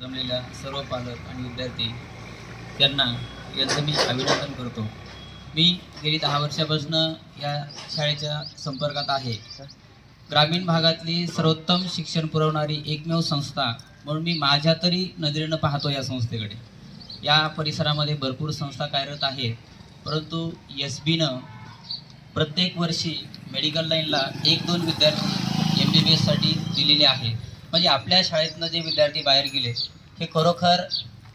जमलेल्या सर्व पालक आणि विद्यार्थी त्यांना यांचं मी अभिनंदन करतो. मी गेली दहा वर्षापासून या शाळेच्या संपर्कात आहे. ग्रामीण भागातली सर्वोत्तम शिक्षण पुरवणारी एकमेव संस्था म्हणून मी माझ्या तरी नजरेनं पाहतो या संस्थेकडे. या परिसरामध्ये भरपूर संस्था कार्यरत आहेत. परंतु एस बीनं प्रत्येक वर्षी मेडिकल लाईनला एक दोन विद्यार्थी एम बी बी एससाठी दिलेले आहेत. म्हणजे आपल्या शाळेतनं जे विद्यार्थी बाहेर गेले हे खरोखर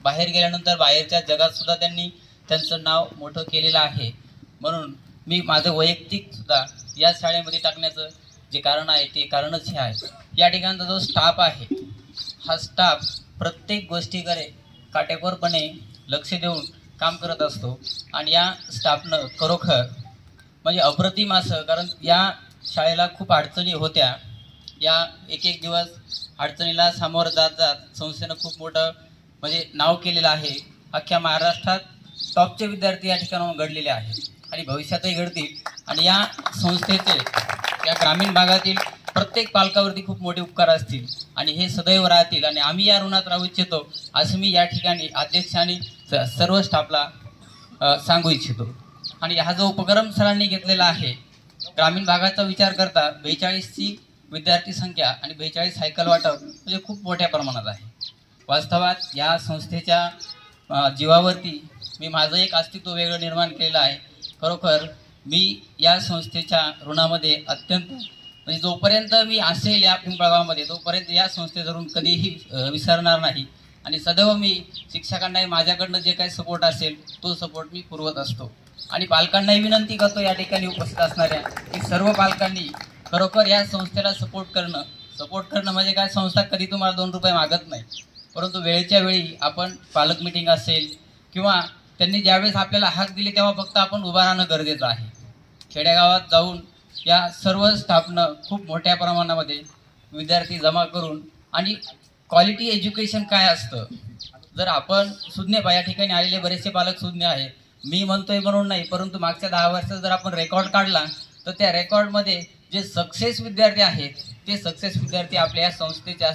बाहेर गेल्यानंतर बाहेरच्या जगात सुद्धा त्यांनी त्यांचं नाव मोठं केलेलं आहे. म्हणून मी माझं वैयक्तिक सुद्धा या शाळेमध्ये टाकण्याचं जे कारण आहे ते कारणच हे आहे. या ठिकाणचा जो स्टाफ आहे हा स्टाफ प्रत्येक गोष्टीकडे काटेकोरपणे लक्ष देऊन काम करत असतो. आणि या स्टाफनं खरोखर म्हणजे अप्रतिम असं कारण या शाळेला खूप अडचणी होत्या. या एक एक दिवस अडचणीला सामोरं जात जात संस्थेनं खूप मोठं म्हणजे नाव केलेलं आहे. अख्ख्या महाराष्ट्रात टॉपचे विद्यार्थी या ठिकाणाहून घडलेले आहेत. आणि भविष्यातही घडतील. आणि या संस्थेचे या ग्रामीण भागातील प्रत्येक पालकावरती खूप मोठे उपकार असतील. आणि हे सदैव राहतील. आणि आम्ही या ऋणात राहू इच्छितो असं मी या ठिकाणी अध्यक्ष आणि सर्व स्टाफला सांगू इच्छितो. आणि हा जो उपक्रम सरांनी घेतलेला आहे ग्रामीण भागाचा विचार करता बेचाळीसची विद्यार्थी संख्या आणि बेचाळीस सायकल वाटप म्हणजे खूप मोठ्या प्रमाणात आहे. वास्तवात या संस्थेच्या जीवावरती मी माझं एक अस्तित्व वेगळं निर्माण केलेलं आहे. खरोखर मी या संस्थेच्या ऋणामध्ये अत्यंत म्हणजे जोपर्यंत मी असेल या पिंपळगावामध्ये तोपर्यंत या संस्थेधरून कधीही विसरणार नाही. आणि सदैव मी शिक्षकांनाही माझ्याकडनं जे काही सपोर्ट असेल तो सपोर्ट मी पुरवत असतो. आणि पालकांनाही विनंती करतो या ठिकाणी उपस्थित असणाऱ्या की सर्व पालकांनी खरोखर या संस्थेला सपोर्ट करणं. सपोर्ट करणं म्हणजे काय? संस्था कधी तुम्हाला दोन रुपये मागत नाही. परंतु वेळेच्या वेळी आपण पालक मिटिंग असेल किंवा त्यांनी ज्यावेळेस आपल्याला हाक दिली तेव्हा फक्त आपण उभा राहणं गरजेचं आहे. खेडेगावात जाऊन या सर्व स्थापनं खूप मोठ्या प्रमाणामध्ये विद्यार्थी जमा करून आणि क्वालिटी एज्युकेशन काय असतं? जर आपण सुज्ञ या ठिकाणी आलेले बरेचसे पालक सुज्ञ आहे. मी म्हणतोय म्हणून नाही परंतु मागच्या दहा वर्षात जर आपण रेकॉर्ड काढला तर त्या रेकॉर्डमध्ये जे सक्सेस विद्यार्थी आहेत ते सक्सेस विद्यार्थी आपल्या या संस्थेच्या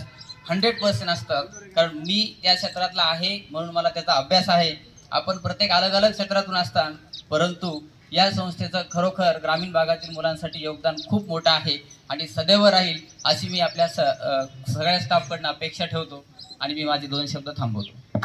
हंड्रेड पर्सेंट असतात. कारण मी त्या क्षेत्रातला आहे म्हणून मला त्याचा अभ्यास आहे. आपण प्रत्येक अलग अलग क्षेत्रातून असतान परंतु या संस्थेचं खरोखर ग्रामीण भागातील मुलांसाठी योगदान खूप मोठं आहे आणि सदैव राहील अशी मी आपल्या स सगळ्या स्टाफकडनं अपेक्षा ठेवतो आणि मी माझे दोन शब्द थांबवतो.